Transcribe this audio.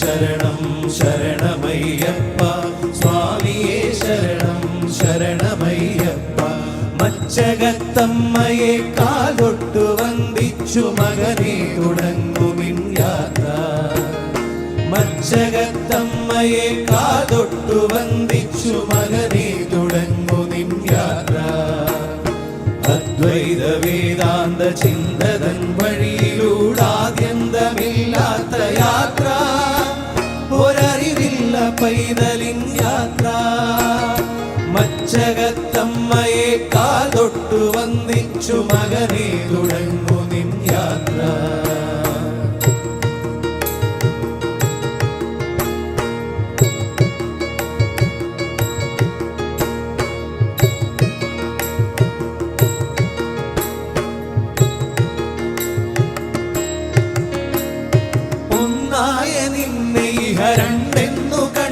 ശരണം ശരണമയ്യപ്പ. സ്വാമിയേ ശരണം ശരണമയ്യപ്പ. മച്ചകത്തമ്മയെ കാതൊട്ടു വന്ദിച്ചു മകനെ തുടങ്ങുമിൻ യാത്ര. മച്ചകത്തമ്മയെ കാതൊട്ടു വന്ദിച്ചു മകനെ തുടങ്ങുമിൻ യാത്ര. അദ്വൈത വേദാന്ത ചിന്തതൻ വഴിയിലൂടാദ്യന്തമില്ലാത്ത യാത്ര. ഒരറിവില്ല പൈതലിൻ യാത്ര മച്ചകത്തമ്മയെ കാതൊട്ടു വന്ദിച്ചു മകനെ തുടങ്ങു നിൻ യാത്ര. നിന്നെ ഹരണ്ടെന്നു രണ്ടെന്നു